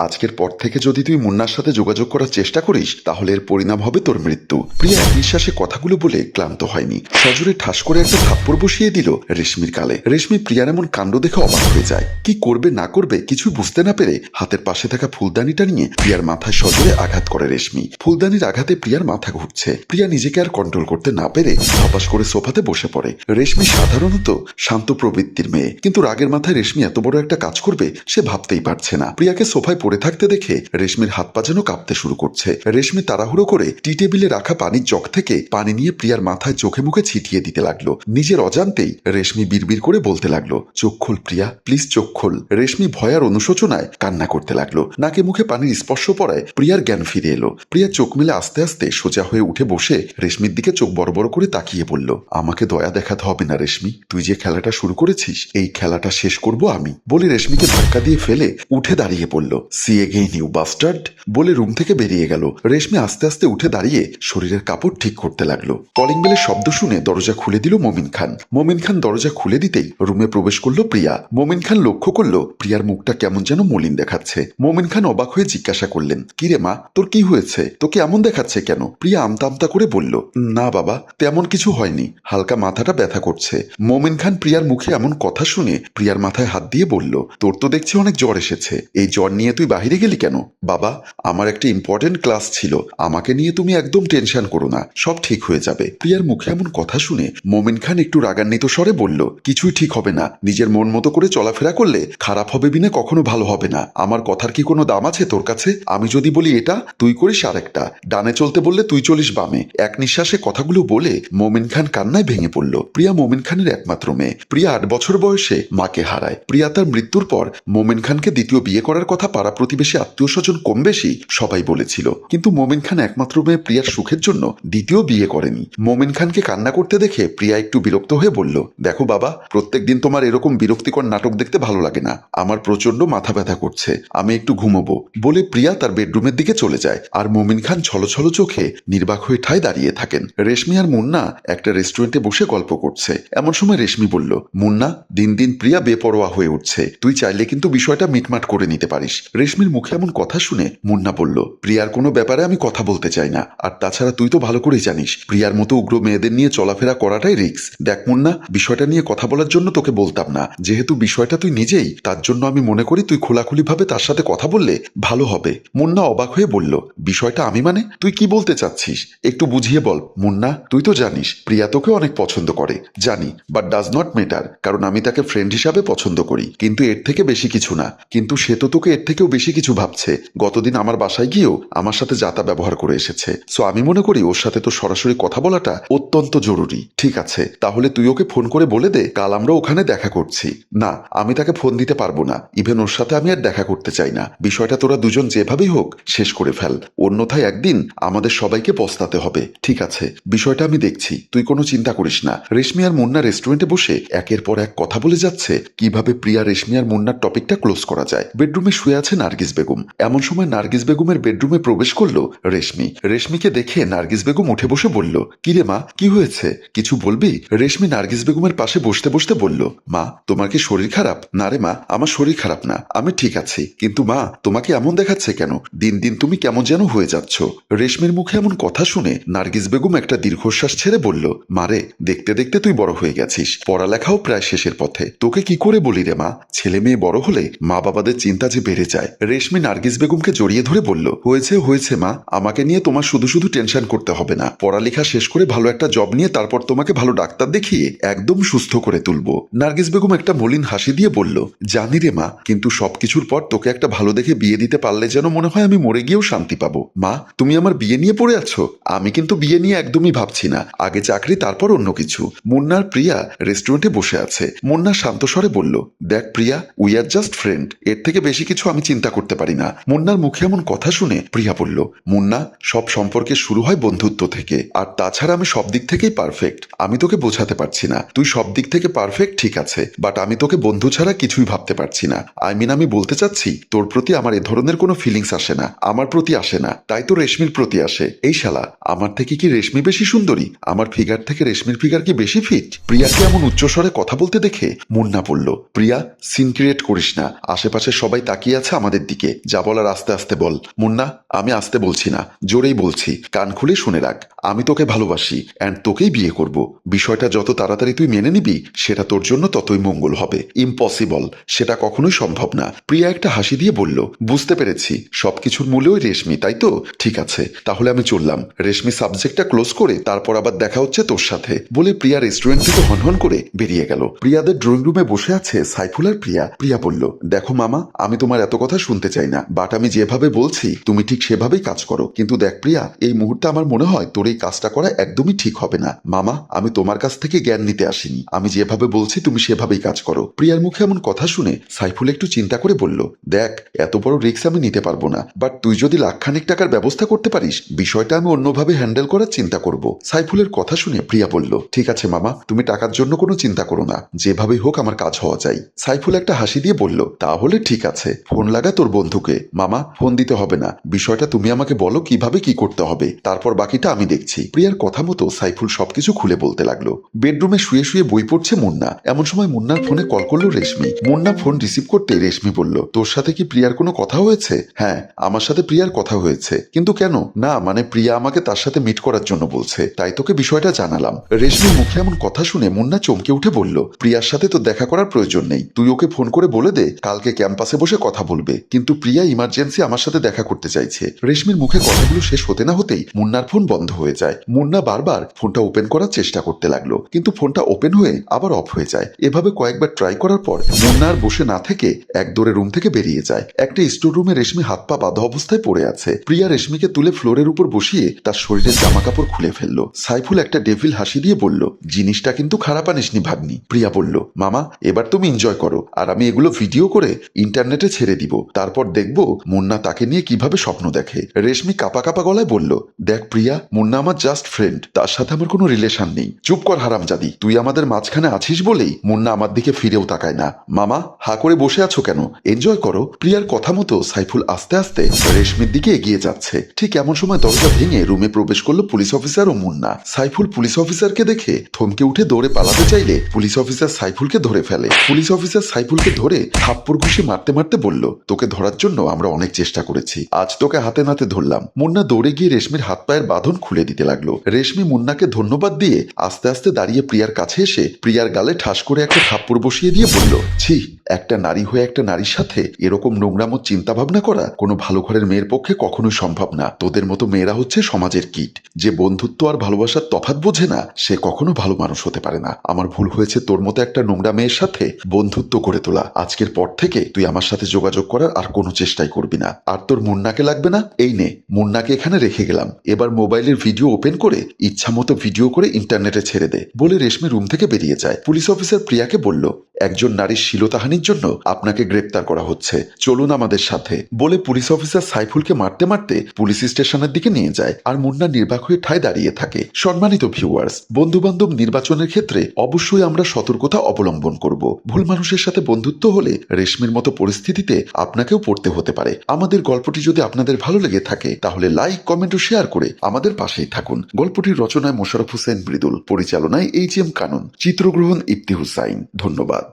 আজকের পর থেকে যদি তুই মুন্নার সাথে যোগাযোগ করার চেষ্টা করিস, তাহলে এর পরিণাম হবে তোর মৃত্যু। প্রিয়া নিঃশ্বাসে কথাগুলো বলে ক্লান্ত হয়নি। সজোরে ঠাস করে একটা থাপ্পড় বসিয়ে দিল রেশমির কালে। রেশমি প্রিয়ার এমন কাণ্ড দেখে অবাক হয়ে যায়। কি করবে, না করবে কিছু বুঝতে না পেরে হাতের পাশে থাকা ফুলদানিটা নিয়ে প্রিয়ার মাথায় সজোরে আঘাত করে রেশমি। ফুলদানির আঘাতে প্রিয়ার মাথা ঘুরছে। প্রিয়া নিজেকে আর কন্ট্রোল করতে না পেরে ধপাস করে সোফাতে বসে পড়ে। রেশমি সাধারণত শান্ত প্রবৃত্তির মেয়ে। কিন্তু রাগের মাথায় রেশমি এত বড় একটা কাজ করবে, সে ভাবতেই পারছে না। প্রিয়াকে সোফায় পড়ে থাকতে দেখে রেশমির হাত পা যেন কাঁপতে শুরু করছে। রেশমি তাড়াহুড়ো করে টি টেবিলে রাখা পানির জগ থেকে পানি নিয়ে প্রিয়ার মাথায় চোখে মুখে ছিটিয়ে দিতে লাগল। নিজের অজান্তেই রেশমি বিড়বিড় করে বলতে লাগল, চোখ খোল প্রিয়া, প্লিজ চোখ খোল। রেশমি ভয়ার অনুশোচনায় কান্না করতে লাগল। নাকে মুখে পানির স্পর্শ পড়ায় প্রিয়ার জ্ঞান ফিরে এলো। প্রিয়া চোখ মেলে আস্তে আস্তে সোজা হয়ে উঠে বসে রেশমির দিকে চোখ বড় বড় করে তাকিয়ে বলল, আমাকে দয়া দেখাতে হবে না রেশমি। তুই যে খেলাটা শুরু করেছিস, এই খেলাটা শেষ করব আমি। বলে রেশমিকে ধাক্কা দিয়ে ফেলে উঠে দাঁড়িয়ে পড়ল। সি এগেইন ইউ বাস্টার্ড বলে রুম থেকে বেরিয়ে গেল। রেশমি আস্তে আস্তে উঠে দাঁড়িয়ে শরীরের কাপড় ঠিক করতে লাগল। কলিং বেলের শব্দ শুনে দরজা খুলে দিল মমিন খান। মমিন খান দরজা খুলে দিতেই রুমে প্রবেশ করল প্রিয়া। মমিন খান লক্ষ্য করল প্রিয়ার মুখটা কেমন যেন মলিন দেখাচ্ছে। মমিন খান অবাক হয়ে জিজ্ঞাসা করলেন, কিরে মা, তোর কি হয়েছে? তোকে এমন দেখাচ্ছে কেন? প্রিয়া আমতা আমতা করে বলল, না বাবা, তেমন কিছু হয়নি। হালকা মাথাটা ব্যথা করছে। মমিন খান প্রিয়ার মুখে এমন কথা শুনে প্রিয়ার মাথায় হাত দিয়ে বলল, তোর তো দেখছি অনেক জ্বর এসেছে। এই জ্বর নিয়ে তুই বাহিরে গেলি কেন? বাবা, আমার একটা ইম্পর্টেন্ট ক্লাস ছিল। আমাকে নিয়ে তুমি একদম টেনশন করো না। সব ঠিক হয়ে যাবে। প্রিয়ার মুখে এমন কথা শুনে মোমিন খান একটু রাগান্বিত স্বরে বলল, কিছুই ঠিক হবে না। নিজের মন মতো করে চলাফেরা করলে খারাপ হবে বিনা কখনো ভালো হবে না। আমার কথার কি কোনো দাম আছে তোর কাছে? আমি যদি বলি এটা, তুই করিস আরেকটা। ডানে চলতে বললে তুই চলিস বামে। এক নিঃশ্বাসে কথাগুলো বলে মোমিন খান কান্নায় ভেঙে পড়ল। প্রিয়া মোমিন খানের একমাত্র মেয়ে। প্রিয়া আট বছর বয়সে মাকে হারায়। প্রিয়া তার মৃত্যুর পর মোমিন খানকে দ্বিতীয় বিয়ে করার কথা পাড়া প্রতিবেশী আত্মীয় স্বজন কম বেশি সবাই বলেছিল। কিন্তু মোমিন খান একমাত্র মেয়ে প্রিয়ার সুখের জন্য দ্বিতীয় বিয়ে করেনি। মোমিন খানকে কান্না করতে দেখে প্রিয়া একটু বিরক্ত হয়ে বলল, দেখো বাবা প্রত্যেক দিন তোমার এরকম বিরক্তিকর নাটক দেখতে ভালো লাগে না। আমার প্রচণ্ড মাথা ব্যথা করছে। আমি একটু ঘুমোবো। বলে প্রিয়া তার বেডরুমের দিকে চলে যায়। আর মোমিন খান ছলছল চোখে নির্বাক হয়ে ঠায় দাঁড়িয়ে থাকেন। রেশমি আর মুন্না একটা রেস্টুরেন্টে বসে গল্প করছে। এমন সময় রেশমি বলল, মুন্না, দিন দিন প্রিয়া বেপরোয়া হয়ে উঠছে। তুই চাইলে কিন্তু বিষয়টা মিটমাট করে নিতে পারিস। রেশমির মুখে এমন কথা শুনে মুন্না বলল, প্রিয়ার কোনো ব্যাপারে আমি কথা বলতে চাই না। আর তাছাড়া তুই তো ভালো করেই জানিস, প্রিয়ার মতো উগ্র মেয়েদের নিয়ে চলাফেরা করাটাই রিক্স দেখ মুন্না, বিষয়টা নিয়ে কথা বলার জন্য তোকে বলতাম না। যেহেতু বিষয়টা তুই নিজেই, তার জন্য আমি মনে করি তুই খোলাখুলিভাবে তার সাথে কথা বললে ভালো হবে। মুন্না অবাক হয়ে বলল, বিষয়টা আমি মানে? তুই কি বলতে চাচ্ছিস? একটু বুঝিয়ে বল। মুন্না, তুই তো জানিস, প্রিয়া তোকে অনেক পছন্দ করে। জানি বাট ডাজ নট ম্যাটার কারণ আমি তাকে ফ্রেন্ড হিসাবে পছন্দ করি। কিন্তু এর থেকে বেশি কিছু না। কিন্তু সে তো তোকে এর থেকেও বেশি কিছু ভাবছে। গতদিন আমার বাসায় গিয়েও আমার সাথে যাতা ব্যবহার করে এসেছে। সো আমি মনে করি ওর সাথে তো সরাসরি কথা বলাটা অত্যন্ত জরুরি। ঠিক আছে, তাহলে তুই ওকে ফোন করে বলে দে, কাল আমরা ওখানে দেখা করছি। না, আমি তাকে ফোন দিতে পারব না। ইভেন ওর সাথে আমি আর দেখা করতে চাই না। বিষয়টা তোরা দুজন যেভাবেই হোক শেষ করে ফেল। অন্যথায় একদিন আমাদের সবাইকে পস্তাতে হবে। ঠিক আছে, বিষয়টা আমি দেখছি। তুই কোনো চিন্তা করিস না। রেশমি আর মুন্না রেস্টুরেন্টে বসে একের পর এক কথা বলে যাচ্ছে কীভাবে প্রিয়া, রেশমি আর মুন্নার টপিকটা ক্লোজ করা যায়। বেডরুমে শুয়ে আছে নার্গিস বেগম। এমন সময় নার্গিস বেগমের বেডরুমে প্রবেশ করল রেশমি। রেশমিকে দেখে নার্গিস বেগম উঠে বসে বলল, কিরে মা, কি হয়েছে? কিছু বলবি? রেশমি নার্গিস বেগমের পাশে বসতে বসতে বলল, মা তোমার কি শরীর খারাপ? না রে মা, আমার শরীর খারাপ না, আমি ঠিক আছি। কিন্তু মা, তোমাকে এমন দেখাচ্ছে কেন? দিন দিন তুমি কেমন যেন হয়ে যাচ্ছ। রেশমির মুখে এমন কথা শুনে নার্গিস বেগম একটা দীর্ঘশ্বাস ছেড়ে বলল মারে দেখতে দেখতে তুই বড় হয়ে গেছিস। পড়ালেখাও প্রায় শেষের পথে। তোকে কি করে বলি রে মা? ছেলে মেয়ে বড় হলে মা বাবাদের চিন্তা যে বেড়ে যায়। রেশমি নার্গিস বেগমকে জড়িয়ে ধরে বলল, হয়েছে হয়েছে মা, আমাকে নিয়ে তোমার শুধু শুধু টেনশন করতে হবে না। পড়ালেখা শেষ করে ভালো একটা জব নিয়ে তারপর তোমাকে ভালো ডাক্তার দেখিয়ে একদম সুস্থ করে তুলবো। নার্গিস বেগম একটা মলিন হাসি দিয়ে বলল, জানি রে মা, কিন্তু সবকিছুর পর তোকে একটা ভালো দেখে বিয়ে দিতে পারলে যেন মনে হয় আমি মরে গিয়েও শান্তি পাবো। মা, তুমি আমার বিয়ে নিয়ে পড়ে আছো? আমি কিন্তু বিয়ে নিয়ে একদমই ভাবছি না। আগে চাকরি, তারপর অন্য কিছু। মুন্নার প্রিয়া রেস্টুরেন্টে বসে আছে। মুন্না শান্ত স্বরে বলল, দেখ Priya we are just friend এর থেকে বেশি কিছু আমি চিন্তা করতে পারি না। মুন্নার মুখে এমন কথা শুনে প্রিয়া বলল, মুন্না, সব সম্পর্কে শুরু হয় বন্ধুত্ব থেকে। আর তাছাড়া আমি সব দিক থেকেই পারফেক্ট আমি তোকে বোঝাতে পারছি না। তুই সব দিক থেকে পারফেক্ট ঠিক আছে। বাট আমি তোকে বন্ধু ছাড়া কিছুই ভাবতে পারছি না। আই মিন আমি বলতে চাচ্ছি, তোর প্রতি আমার এ ধরনের কোনো ফিলিংস আসে না। আমার প্রতি আসে না। তাই তো রেশমির প্রতি আসে। এই শালা, আমার থেকে কি রেশমি বেশি সুন্দরী? আমার ফিগার থেকে রেশমির ফিগার কি বেশি ফিট প্রিয়াকে এমন উচ্চস্বরে কথা বলতে দেখে মুন্না বলল, প্রিয়া সিন ক্রিয়েট করিস না। আশেপাশে সবাই তাকিয়ে আছে আমাদের আমাদের দিকে, যা বলার আস্তে আস্তে বল। মুন্না, আমি আসতে বলছি না, জোরেই বলছি, কান খুলে শুনে রাখ। আমি তোকে ভালোবাসি অ্যান্ড তোকেই বিয়ে করব। বিষয়টা যত তাড়াতাড়ি তুই মেনে নিবি, সেটা তোর জন্য ততই মঙ্গল হবে। ইম্পসিবল সেটা কখনোই সম্ভব না। প্রিয়া একটা হাসি দিয়ে বলল, বুঝতে পেরেছি, সবকিছুর মূলে ওই রেশমি, তাই তো? ঠিক আছে, তাহলে আমি চললাম। রেশমি সাবজেক্টটা ক্লোজ করে তারপর আবার দেখা হচ্ছে তোর সাথে, বলে প্রিয়া রেস্টুরেন্ট থেকে হনহন করে বেরিয়ে গেল। প্রিয়াদের ড্রয়িং রুমে বসে আছে সাইফুল আর প্রিয়া। প্রিয়া বলল, দেখো মামা, আমি তোমার এত কথা শুনতে চাই না বাট আমি যেভাবে বলছি, তুমি ঠিক সেভাবেই কাজ করো। কিন্তু দেখ প্রিয়া, এই মুহূর্তে আমার মনে হয় তোর এই কাজটা করা একদমই ঠিক হবে না। মামা, আমি তোমার কাছ থেকে জ্ঞান নিতে আসিনি। আমি যেভাবে বলছি, তুমি সেভাবেই কাজ করো। প্রিয়ার মুখে এমন কথা শুনে সাইফুল একটু চিন্তা করে বলল, দেখ, এত বড় রিস্ক আমি নিতে পারব না। বাট তুই যদি লাখখানিক টাকার ব্যবস্থা করতে পারিস, বিষয়টা আমি অন্যভাবে হ্যান্ডেল করার চিন্তা করব। সাইফুলের কথা শুনে প্রিয়া বলল, ঠিক আছে মামা, তুমি টাকার জন্য কোনো চিন্তা করো না। যেভাবেই হোক আমার কাজ হওয়া চাই সাইফুল একটা হাসি দিয়ে বলল, তাহলে ঠিক আছে। ফোন লাগা তোর বন্ধুকে। মামা, ফোন দিতে হবে না। বিষয়টা তুমি আমাকে বলো কীভাবে কি করতে হবে। তারপর বাকিটা আমি দেখছি। প্রিয়ার কথা মতো সাইফুল সবকিছু খুলে বলতে লাগল। বেডরুমে শুয়ে শুয়ে বই পড়ছে মুন্না। এমন সময় মুন্নার ফোনে কল করল রেশমি। মুন্না ফোন রিসিভ করতে রেশমি বলল, তোর সাথে কি প্রিয়ার কোনো কথা হয়েছে? হ্যাঁ আমার সাথে প্রিয়ার কথা হয়েছে। কিন্তু কেন? না মানে প্রিয়া আমাকে তার সাথে মিট করার জন্য বলছে। তাই তোকে বিষয়টা জানালাম। রেশমির মুখে এমন কথা শুনে মুন্না চমকে উঠে বলল, প্রিয়ার সাথে তো দেখা করার প্রয়োজন নেই। তুই ওকে ফোন করে বলে দে। কালকে ক্যাম্পাসে বসে কথা বলবে। কিন্তু প্রিয়া ইমার্জেন্সি আমার সাথে দেখা করতে চাইছে। রেশমির মুখে কথাগুলো শেষ হতে না হতেই মুন্নার ফোন বন্ধ হয়ে যায়। মুন্না বারবার ফোনটা ওপেন করার চেষ্টা করতে লাগল। কিন্তু ফোনটা ওপেন হয়ে আবার অফ হয়ে যায়। এভাবে কয়েকবার ট্রাই করার পর মুন্না আর বসে না থেকে এক দৌড়ে রুম থেকে বেরিয়ে যায়। একটা স্টোর রুমে রেশমি হাত পা বাঁধা অবস্থায় পড়ে আছে। প্রিয়া রেশমিকে তুলে ফ্লোরের উপর বসিয়ে তার শরীরের জামা কাপড় খুলে ফেলল। সাইফুল একটা ডেভিল হাসি দিয়ে বলল, জিনিসটা কিন্তু খারাপ আনিসনি ভাগ্নি। প্রিয়া বলল, মামা, এবার তুমি এনজয় করো। আর আমি এগুলো ভিডিও করে ইন্টারনেটে ছেড়ে দিব। তারপর দেখব মুন্না তাকে নিয়ে কীভাবে স্বপ্ন দেখে। রেশমি কাপা কাপা গলায় বলল, দেখ প্রিয়া, মুন্না আমার জাস্ট ফ্রেন্ড তার সাথে আমার কোনো রিলেশন নেই। চুপ কর হারামজাদি, তুই আমাদের মাঝখানে আছিস বলেই মুন্না আমার দিকে ফিরেও তাকায় না। মামা, হা করে বসে আছো কেন? এনজয় করো। প্রিয়ার কথা মতো সাইফুল আস্তে আস্তে রেশমির দিকে এগিয়ে যাচ্ছে। ঠিক এমন সময় দরজা ভেঙে রুমে প্রবেশ করল পুলিশ অফিসার ও মুন্না। সাইফুল পুলিশ অফিসারকে দেখে থমকে উঠে দৌড়ে পালাতে চাইলে পুলিশ অফিসার সাইফুলকে ধরে ফেলে। পুলিশ অফিসার সাইফুলকে ধরে থাপ্পড় ঘুষি মারতে মারতে বলল তোকে ধরার জন্য আমরা অনেক চেষ্টা করেছি। আজ তোকে হাতে নাতে ধরলাম। মুন্না দৌড়ে গিয়ে রেশমির হাত পায়ের বাঁধন খুলে দিতে লাগল। রেশমি মুন্নাকে ধন্যবাদ দিয়ে আস্তে আস্তে দাঁড়িয়ে প্রিয়ার কাছে এসে প্রিয়ার গালে ঠাস করে একটা থাপ্পড় বসিয়ে দিয়ে বলল, ছি, একটা নারী হয়ে একটা নারীর সাথে এরকম নোংরামো চিন্তা ভাবনা করা কোনো ভালো ঘরের মেয়ের পক্ষে কখনোই সম্ভব না। তোদের মতো মেয়েরা হচ্ছে সমাজের কীট। যে বন্ধুত্ব আর ভালোবাসার তফাত বোঝে না, সে কখনো ভালো মানুষ হতে পারে না। আমার ভুল হয়েছে তোর মতো একটা নোংরা মেয়ের সাথে বন্ধুত্ব করে তোলা। আজকের পর থেকে তুই আমার সাথে যোগাযোগ করার আর কোনো চেষ্টাই করবি না। আর তোর মুন্নাকে লাগবে না? এই নে, মুন্নাকে এখানে রেখে গেলাম। এবার মোবাইলের ভিডিও ওপেন করে ইচ্ছা মতো ভিডিও করে ইন্টারনেটে ছেড়ে দে। বলে রেশমি রুম থেকে বেরিয়ে যায়। পুলিশ অফিসার প্রিয়াকে বলল একজন নারীর শিলতাহানির জন্য আপনাকে গ্রেপ্তার করা হচ্ছে। চলুন আমাদের সাথে। বলে পুলিশ অফিসার সাইফুলকে মারতে মারতে পুলিশ স্টেশনের দিকে নিয়ে যায় আর মুন্না নির্বাক হয়ে ঠায় দাঁড়িয়ে থাকে। সম্মানিত ভিউয়ার্স বন্ধু বান্ধব নির্বাচনের ক্ষেত্রে অবশ্যই আমরা সতর্কতা অবলম্বন করব। ভুল মানুষের সাথে বন্ধুত্ব হলে রেশমির মতো পরিস্থিতিতে আপনাকেও পড়তে হতে পারে। আমাদের গল্পটি যদি আপনাদের ভালো লেগে থাকে, তাহলে লাইক, কমেন্ট ও শেয়ার করে আমাদের পাশেই থাকুন। গল্পটির রচনায় মোশারফ হোসেন মৃদুল, পরিচালনায় এইচ এম কানুন। চিত্রগ্রহণ ইফতি হুসাইন ধন্যবাদ।